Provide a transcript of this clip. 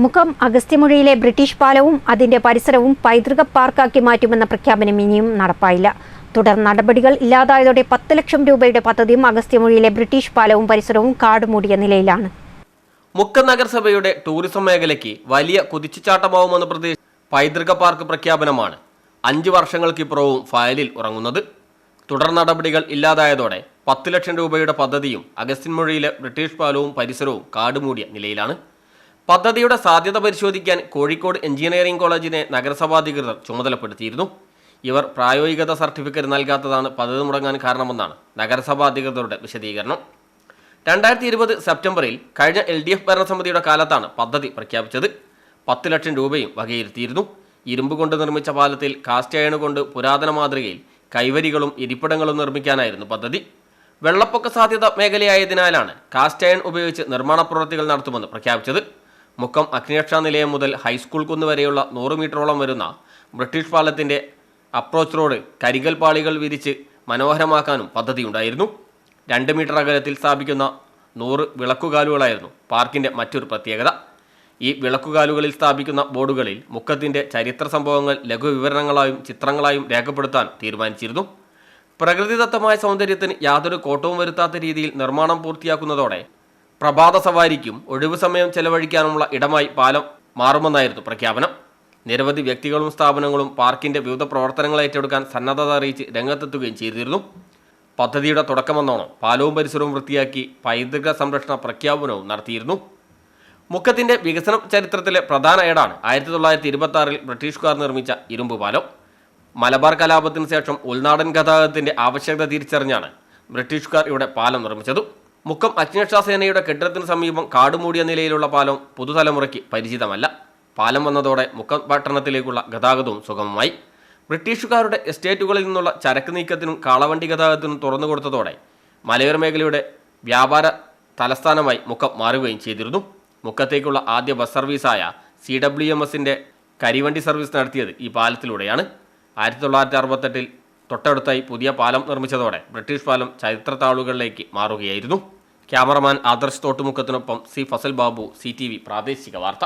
മുഖം അഗസ്ത്യമുഴയിലെ ബ്രിട്ടീഷ് പാലവും അതിന്റെ പരിസരവും പൈതൃക പാർക്കാക്കി മാറ്റുമെന്ന പ്രഖ്യാപനം ഇനിയും നടപ്പായില്ല. തുടർ നടപടികൾ ഇല്ലാതായതോടെ പത്ത് ലക്ഷം രൂപയുടെ പദ്ധതിയും അഗസ്ത്യമുഴയിലെ ബ്രിട്ടീഷ് പാലവും പരിസരവും കാടുമൂടിയ നിലയിലാണ്. മുക്കം നഗരസഭയുടെ ടൂറിസം മേഖലയ്ക്ക് വലിയ കുതിച്ചുചാട്ടമാവുമെന്ന പ്രതീക്ഷ പൈതൃക പാർക്ക് പ്രഖ്യാപനമാണ് അഞ്ച് വർഷങ്ങൾക്കിപ്പുറവും ഫയലിൽ ഉറങ്ങുന്നത്. തുടർ നടപടികൾ ഇല്ലാതായതോടെ പത്ത് ലക്ഷം രൂപയുടെ പദ്ധതിയും അഗസ്ത്യൻമുഴയിലെ ബ്രിട്ടീഷ് പാലവും പരിസരവും കാടുമൂടിയ നിലയിലാണ്. പദ്ധതിയുടെ സാധ്യത പരിശോധിക്കാൻ കോഴിക്കോട് എഞ്ചിനീയറിംഗ് കോളേജിനെ നഗരസഭാധികൃതർ ചുമതലപ്പെടുത്തിയിരുന്നു. ഇവർ പ്രായോഗികത സർട്ടിഫിക്കറ്റ് നൽകാത്തതാണ് പദ്ധതി മുടങ്ങാൻ കാരണമെന്നാണ് നഗരസഭാ അധികൃതരുടെ വിശദീകരണം. രണ്ടായിരത്തി ഇരുപത് സെപ്റ്റംബറിൽ കഴിഞ്ഞ എൽ ഡി എഫ് ഭരണസമിതിയുടെ കാലത്താണ് പദ്ധതി പ്രഖ്യാപിച്ചത്. പത്ത് ലക്ഷം രൂപയും വകയിരുത്തിയിരുന്നു. ഇരുമ്പ് കൊണ്ട് നിർമ്മിച്ച പാലത്തിൽ കാസ്റ്റ് അയൺ കൊണ്ട് പുരാതന മാതൃകയിൽ കൈവരികളും ഇരിപ്പിടങ്ങളും നിർമ്മിക്കാനായിരുന്നു പദ്ധതി. വെള്ളപ്പൊക്ക സാധ്യത മേഖലയായതിനാലാണ് കാസ്റ്റ് അയൺ ഉപയോഗിച്ച് നിർമ്മാണ പ്രവൃത്തികൾ നടത്തുമെന്ന് പ്രഖ്യാപിച്ചത്. മുക്കം അഗ്നിരക്ഷാ നിലയം മുതൽ ഹൈസ്കൂൾ കുന്ന് വരെയുള്ള നൂറ് മീറ്ററോളം വരുന്ന ബ്രിട്ടീഷ് പാലത്തിന്റെ അപ്രോച്ച് റോഡ് കരികൽ പാളികൾ വിരിച്ച് മനോഹരമാക്കാനും പദ്ധതിയുണ്ടായിരുന്നു. രണ്ട് മീറ്റർ അകലത്തിൽ സ്ഥാപിക്കുന്ന നൂറ് വിളക്കുകാലുകളായിരുന്നു പാർക്കിന്റെ മറ്റൊരു പ്രത്യേകത. ഈ വിളക്കുകാലുകളിൽ സ്ഥാപിക്കുന്ന ബോർഡുകളിൽ മുക്കത്തിന്റെ ചരിത്ര സംഭവങ്ങൾ ലഘുവിവരണങ്ങളായും ചിത്രങ്ങളായും രേഖപ്പെടുത്താൻ തീരുമാനിച്ചിരുന്നു. പ്രകൃതിദത്തമായ സൗന്ദര്യത്തിന് യാതൊരു കോട്ടവും വരുത്താത്ത രീതിയിൽ നിർമ്മാണം പൂർത്തിയാക്കുന്നതോടെ പ്രഭാത സവാരിക്കും ഒഴിവു സമയം ചെലവഴിക്കാനുമുള്ള ഇടമായി പാലം മാറുമെന്നായിരുന്നു പ്രഖ്യാപനം. നിരവധി വ്യക്തികളും സ്ഥാപനങ്ങളും പാർക്കിന്റെ വിവിധ പ്രവർത്തനങ്ങൾ ഏറ്റെടുക്കാൻ സന്നദ്ധത അറിയിച്ച് രംഗത്തെത്തുകയും ചെയ്തിരുന്നു. പദ്ധതിയുടെ തുടക്കമെന്നോണം പാലവും പരിസരവും വൃത്തിയാക്കി പൈതൃക സംരക്ഷണ പ്രഖ്യാപനവും നടത്തിയിരുന്നു. മുക്കത്തിന്റെ വികസന ചരിത്രത്തിലെ പ്രധാന ഏടാണ് ആയിരത്തി തൊള്ളായിരത്തി ഇരുപത്തി ആറിൽ ബ്രിട്ടീഷുകാർ നിർമ്മിച്ച ഇരുമ്പ് പാലം. മലബാർ കലാപത്തിന് ശേഷം ഉൾനാടൻ ഗതാഗതത്തിന്റെ ആവശ്യകത തിരിച്ചറിഞ്ഞാണ് ബ്രിട്ടീഷുകാർ ഇവിടെ പാലം നിർമ്മിച്ചത്. മുക്കം അഗ്നിരക്ഷാ സേനയുടെ കെട്ടിടത്തിന് സമീപം കാടുമൂടിയ നിലയിലുള്ള പാലം പുതുതലമുറയ്ക്ക് പരിചിതമല്ല. പാലം വന്നതോടെ മുക്കം പട്ടണത്തിലേക്കുള്ള ഗതാഗതവും സുഗമമായി. ബ്രിട്ടീഷുകാരുടെ എസ്റ്റേറ്റുകളിൽ നിന്നുള്ള ചരക്ക് നീക്കത്തിനും കാളവണ്ടി ഗതാഗതത്തിനും തുറന്നു കൊടുത്തതോടെ മലയോര മേഖലയുടെ വ്യാപാര തലസ്ഥാനമായി മുക്കം മാറുകയും ചെയ്തിരുന്നു. മുക്കത്തേക്കുള്ള ആദ്യ ബസ് സർവീസായ സി ഡബ്ല്യു എം എസിന്റെ കരിവണ്ടി സർവീസ് നടത്തിയത് ഈ പാലത്തിലൂടെയാണ്. ആയിരത്തി തൊള്ളായിരത്തി അറുപത്തെട്ടിൽ തൊട്ടടുത്തായി പുതിയ പാലം നിർമ്മിച്ചതോടെ ബ്രിട്ടീഷ് പാലം ചരിത്ര താളുകളിലേക്ക് മാറുകയായിരുന്നു. ക്യാമറമാൻ ആദർശ് തോട്ടുമുക്കത്തിനൊപ്പം സി ഫസൽ ബാബു സി പ്രാദേശിക വാർത്ത.